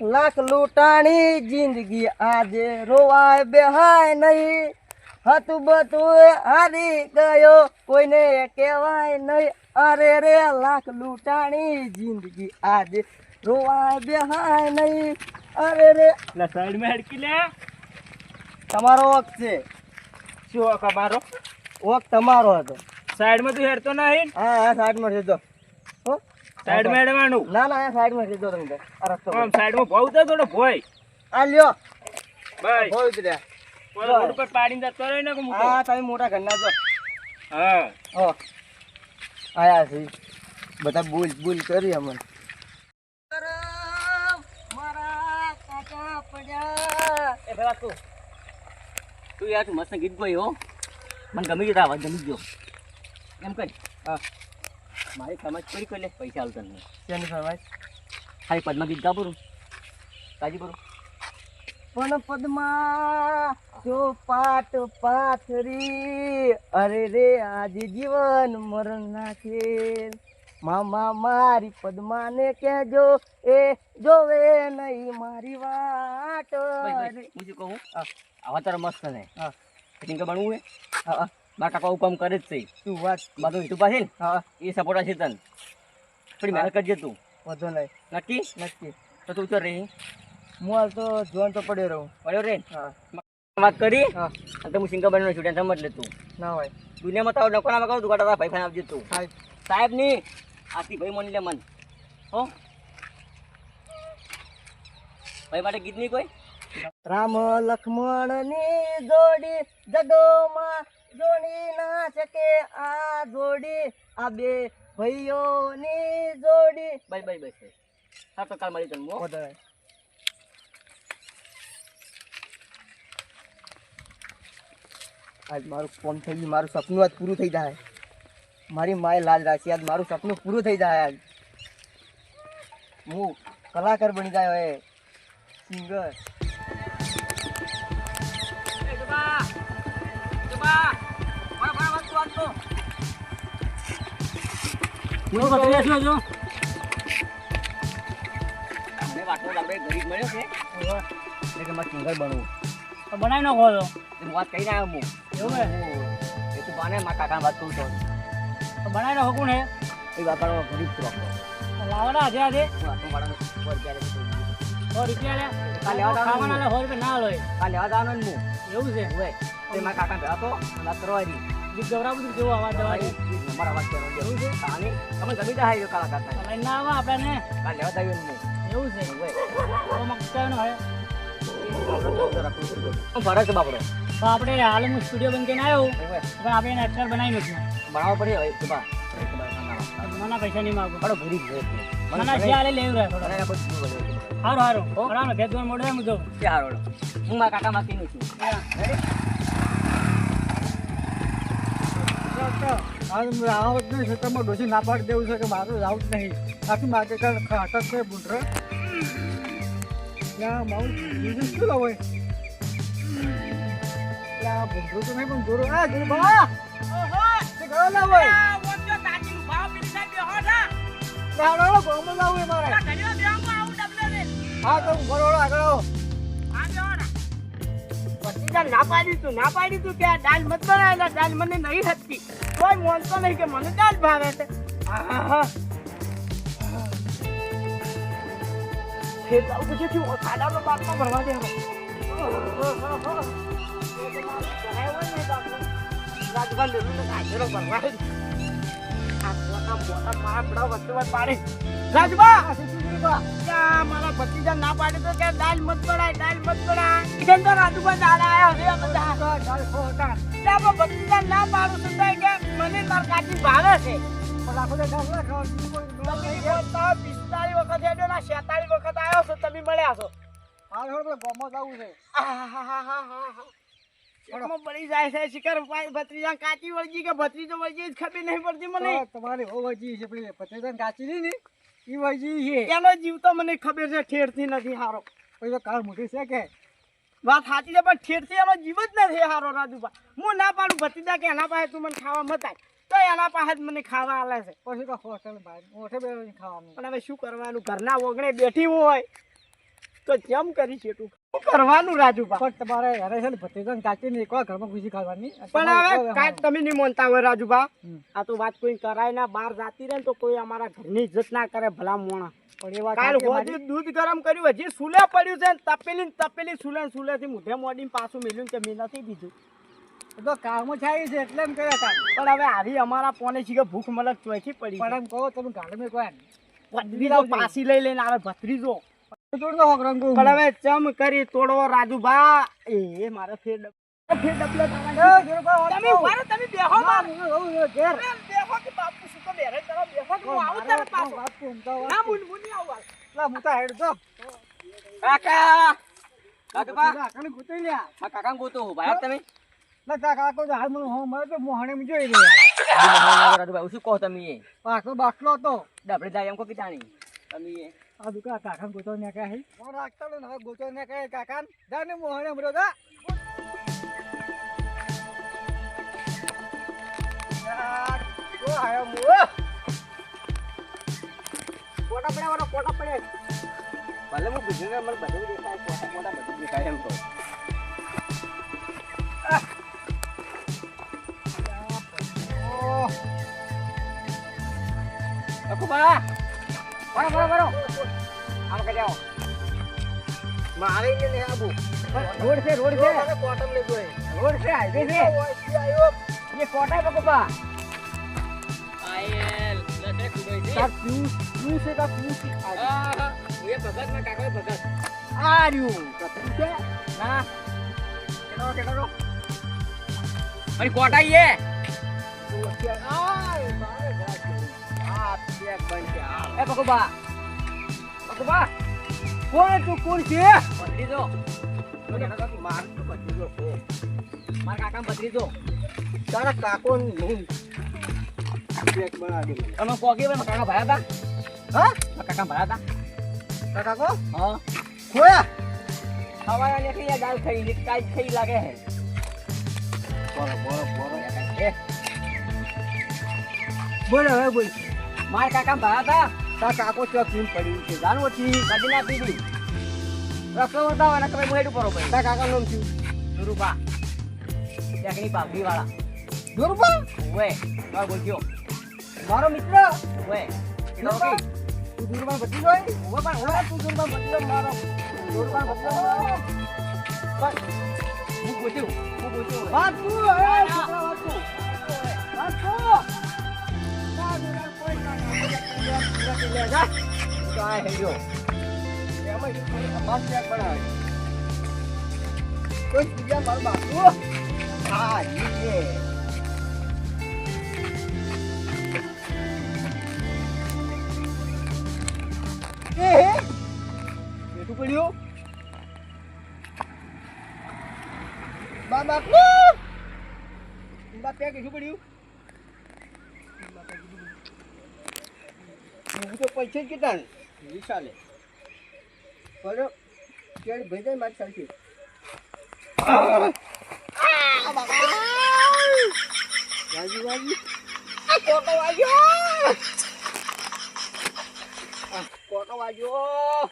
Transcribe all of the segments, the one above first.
લાખ લૂંટાણી જિંદગી આજે રોવાય બેહાય નહીં. હતું બધું હારી ગયો કોઈને કહેવાય નહીં. અરે રે લાખ લૂંટાણી જિંદગી આજે રોવાય બેહાય નહીં. અરે રે. સાઈડમાં હડકી લે. તમારો વક છે. શું હક અમારો? વક તમારો હતો. સાઈડમાં તું હેડતો નહીં? હા હા સાઈડમાં સીધો ના ના આ રસ્તો આમ ભાવ તો થોડો ભોય આ લ્યો. ભાઈ. બહુ ઉતર્યા રોડ ઉપર પાડીને જતો રહે ને કે હા તમે મોટા ઘરના છો. હા. આયા છે બધા ભૂલ ભૂલ કરી અમને. મારા કાકા પડ્યા એ પેલા તું તું યાર તું મસ્ત ગીત ગયો હો. મને ગમી ગયો તારો ગમી ગયો. એમ કઈ? હા. મારી સમાજ પૂરી કરી લે પૈસા આવતા નહીં. શેની સમાજ ખાલી પદ્મા ગીત ગા પૂરું કાજી પૂરું પણ પદ્મા જો પાટ પાથરી અરે રે આજ જીવન મરણ નાખે મામા મારી પદ્માને કેજો એ જોવે નહીં મારી વાટ. હું શું કહું. આવા તારો મસ્ત ને હા. બનવું હે હા હા. મારા કાકા કામ કરે જ છે. તું વાત બધું હિતુ પાસે હા. એ સપોર્ટ છે તને. થોડી મહેનત કરજે તું. વધુ નહીં. નક્કી? નક્કી. તો તું ઉતર રહી હું હાલ તો જોન તો પડ્યો રહું. પડ્યો રે? હા. વાત કરી? હા. તો હું સિંગર બનવાનો છું સમજ લે તું. ના હોય. દુનિયામાં તારો નકોનામાં કહું તું કાઢા ભાઈ ફાઈન આપજે તું. સાહેબ. સાહેબની આથી ભાઈ મની લે મન. હો? ભાઈ માટે ગીત નહીં કોઈ? રામ લક્ષ્મણની જોડી જગોમાં જોડી ના શકે આ જોડી. આ બે ભાઈઓ ની જોડી. બાય બાય બસ બસ. હા તો કાલ મળી તને વધારે. આજ મારું ફોન થઈ ગયું. મારું સપનું આજ પૂરું થઈ જાય. મારી માએ લાજ રાખી. આજ મારું સપનું પૂરું થઈ જાય આજ. હું કલાકાર બની જાય હવે. સિંગર મેં વાતનો લાંબે ગરીબ મળ્યો છે એટલે કે મારે સિંગર બનવું બનાવી નાખો તો હું વાત કહીને આવ્યો હું એવું હું એ તું બાને મારા કાકાને વાત કરું છું તો બનાવી નાખો કોણ હે એ બાપાનો ગરીબ છું આપણો લાવડા આજે આજે પર. સો રૂપિયા લે કાલે આવતા ખાવાના લે સો રૂપિયા ના લે કાલે લેવા જવાનો ને એવું છે હોય તે મારા કાકાને ભેગા તો અને દી ગીત ગવરાવું બધું જેવો અવાજ દવા અમારા વાત કરવાનો એવું છે અને તમે ગમી જાય એ કલાકાર થાય લઈને ના આવે આપણે કાલે લેવા આવ્યો ને એવું છે તો મગતા હે ફરક છે બાપડો તો આપણે હાલ હું સ્ટુડિયો બંધ કરીને આવ્યો પણ આપણે એને અક્ષર બનાવી નથી બનાવવો પડે હવે તો બા મને પૈસા નહીં માગો બડો ગરીબ છે. મને જે હાલે લેવું રહે થોડો મને કોઈ જીવ બધો છે. સારું સારું બરાબર ભેદ દોર મોડે હું જોઉં હારો. હું મારા કાકા માસીનું છું આવત નહીં ખેતરમાં ડોસી ના પાડી દેવું છે કે મારું આવત નહીં આખી માર્કેટ ખાટક છે બુંડર ત્યાં મારું બીજું શું લાવો ત્યાં બુંડરું તો નહીં પણ ગુરુ આ તો હું આગળ આવો ના પાડી તું, ના પાડી તું કે આ દાલ મત બનાવેલા દાલ મને નહીં હતી કોઈ માનતો નહીં કે મને દાલ ભાવે છે. ફેર જાઉં તો છે શું ખાડાનો બાટલો ભરવા. ને મારા બધા વચ્ચે પાડે. રાજભા મારા ભત્રીજા ના પાડે તો કે દાલ મત બનાય દાલ મત બનાય ઇધન તો રાજુભા દાલ આયા હવે અમે દાલ ત્યાં પણ ભત્રીજા ના પાડું તો કે મને તાર કાચી ભાવે છે. તમે બોલતા પિસ્તાળીસ વખત હેડ્યો ના છેતાળીસ વખત આવ્યો છો તમે મળ્યા છો. આહાહાહાહા. એકમાં બળી જાય છે શિખર ભત્રીજા કાચી વળગી કે ભત્રીજો વળગી ખબર નહીં પડતી મને. તમારી બહુ વજી છે પેલી કાચી ની ને? ઈ વજી છે એનો જીવ તો મને ખબર છે ઠેરથી નથી હારો. કોઈ તો કાળ મોટી છે કે? વાત સાચી છે પણ ઠેરથી એનો જીવ જ નથી હારો રાજુભા હું ના પાડું ભત્રીજા કે એના પાસે તું મને ખાવા મતાય તો એના પાસે જ મને ખાવા આલે છે. પછી તો હોસ્ટેલ બહાર મોઢે બે ખાવાનું. પણ હવે શું કરવાનું? ઘરના ઓગણે બેઠી હોય. તો કેમ કરી છે શું કરવાનું રાજુભા. પણ તમારે ઘરે છે ને ભત્રીજાને કાચીને એકવાર ઘરમાં ખુશી ખાવાની. પણ હવે કાંઈ તમે નહીં માનતા હોય રાજુભા. આ તો વાત કોઈ કરાય ના બહાર જાતી રહે તો કોઈ અમારા ઘરની ઇજ્જત ના કરે ભલા મોણા. પણ એ વાત કાલ સાચી દૂધ ગરમ કર્યું હજી સુલે પડ્યું છે ને તપેલી ને તપેલી સુલે ને સુલે થી મોઢે મોડીને પાછું મેલ્યું કે મેં નથી દીધું. તો કામ થાય છે એટલે એમ કર્યા હતા પણ હવે આવી અમારા પોને છે ભૂખ મલક ચોખી પડી પણ એમ કહો તમે કોઈ પાછી લઈ લઈને આવે ભત્રીજો. તોડનો હોક રંગો પણ હવે ચમ કરી તોડવો રાજુભા. એ મારે ફેર ફેર ડબલે. તમે રહો, તમે બેહો માં. ઘેર. બેહો કે બાપુ શું તો બેરે કરો, બેહો કે હું આવું તારે પાછો. ના, મુન- મુની આવું હાલ. ના મુતા હેડ તો કાકા. કાકા કાકાને ગુતાઈ લ્યા આ. કાકા ગોતો હું. ભાઈ તમે? ના તા કાકો હાલ મને હો મારે તો મોહણે માં જોઈ રહ્યા રાજુભાઈ શું કહો તમે? એ પાછો બાટલો હતો. ડબડે જાય એમ કહો કીધાણી તમે એ આ દુકા કાકા ગોતો ને કહે ફોન રાખતા ને હવે ગોતો ને કહે કાકા જા ને મોહણે મરો જા ઓ આયો મો કોટા પડ્યા વાળો, કોટા પડ્યા. ભલે હું બીજું મને બધું દેખાય મોટા મોટા બધું દેખાય એમ કહો અકુબા બરો Barang, barang, barang. हम कह जाओ। मारेंगे नहीं अब। रोड से रोड से। क्वार्टर ले गए। रोड से हाईवे से। ये कोटा है बकोपा आयल लटे कुबई से सब क्यू क्यू से का क्यू से आ ये भगत में काका भगत। आ रही हूँ। क्या ना केटो केटो अरे कोटा ये आ એ પકુબા પકુબા કોણ તું કોણ છે? ભત્રીજો માર ભત્રીજો મારા કાકા ભત્રીજો તારા કાકો હું બેગ બનાવી તમે કોગી ભાઈ કાકા ભરાતા? હા? કાકા ભરાતા? કાકા? કો હા. ખોયા? હવાયા ને કઈ ગાલ ખાઈ ને કાઈ ખાઈ લાગે હે. બોલો બોલો બોલો. બોલ, હવે બોલ. માર કાકા ભાયા હતા. તાર કાકો ચોક પીમ પડ્યું છે. જાણવું હતી ગાડી ના પીધી રસ્તો વળતા હોય ને તમે મોડું કરો ભાઈ. તાર કાકા નામ થયું દુરુપા દેખની પાપડી વાળા દુરુપા ઓએ મારો બોલજો મારો મિત્ર? ઓએ ઓકે તું દુરુપા બચી ગયો ઓએ પણ ઓલા તું દુરુપા બચી ગયો મારો. દુરુપા બચી ગયો બસ. હું બોલ્યો હું બોલ્યો વાત તું વાત તું વાત તું ના લે જા કાય હેજો એમાં? અમાર પેક બનાવે કોઈ બીજા મારું બાપુ હા હે પેક શું પડ્યું હું તો કેટલા ને વિશાલે. બોલો, કેળ ભાઈ જાય મારી સરખી વાજી વાજી કોટો વાગ્યો. કોટો વાગ્યો.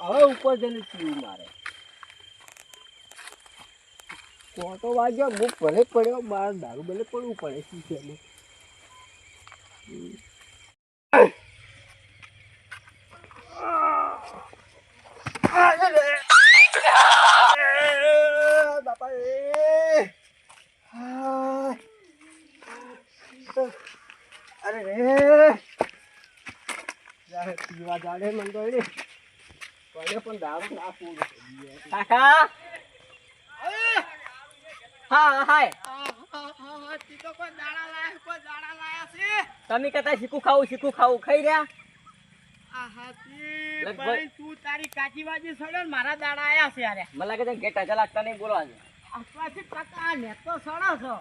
હવે ઉપર જઈને પીવું મારે. કોટો વાગ્યો હું ભલે પડ્યો, મારે દારૂ ભલે પડવું પડે શું છે એમાં? બાપા રે હાય. અરે રે તો રે પડે પણ દારૂ ના પીવું કાકા? હા હાય. તમે કહેતા શીખું ખાવું શીખું ખાવું. ખાઈ રહ્યા? તું તારી કાચી બાજી સડે મારા દાડા આયા છે યારે. મને લાગે છે ગેટ લાગતા નહીં બોલો આજે કાકા ને તો સડો છો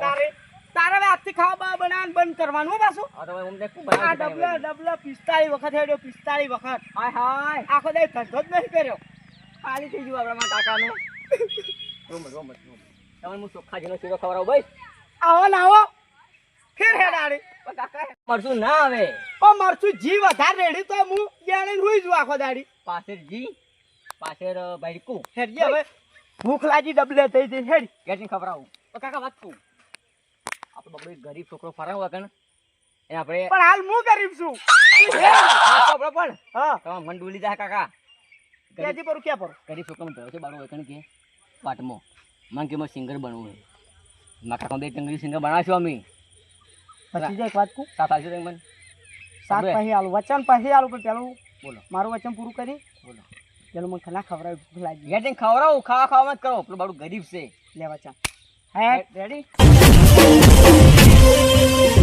તારે તારે હવે આજથી ખાવા બા બનાવવાનું બંધ કરવાનું પાછું. આ તો અમને ખૂબ આ ડબલો ડબલો પિસ્તાળી વખત હેડ્યો પિસ્તાળીસ વખત. હાય હાય. આખો દે ધંધો જ નહીં કર્યો. ખાલી થઈ ગયું આપણા કાકાનો રોમ રોમ રોમ. તમને હું ચોખ્ખા જેનો શીરો ખવડાવું ભાઈ? આવો ના આવો. ફેર હેડાડી. મરશું ના આવે. ઓ મરચું જી વધારે રેડી તો હું જાણે હુઈ જુ આખો દાડી. પાછળ જી પાછળ બાઈકું હેડી હવે. ભૂખ લાગી ડબલે થઈ જઈ હેડી. ગેટિંગ ખવડાવું. કાકા વાત કહું આપણો બબડો ગરીબ છોકરો ફરાવ કણ એ આપણે પણ હાલ હું ગરીબ છું? આપણે પણ હા. તમે મન ડૂલી જાય કાકા. ગરીબ પર ક્યાં પર? ગરીબ છોકરો ભેળો છે બારો કણ કે? પાટમો મને કે મારે સિંગર બનવું છે. મારા બે ટંગરી સિંગર બનાવશું અમે. પછી જાય વાત કુ સાત આવશે મને? સાત? પછી આલું વચન પછી આલું પણ પેલું બોલો. મારું વચન પૂરું કરી. બોલો. પેલું મને ખના ખવડાવી લાગી. ગેટિંગ ખવડાવું ખાવા ખાવા મત કરો. પેલું બાળું ગરીબ છે. લે વચન. હે રેડી Thank you.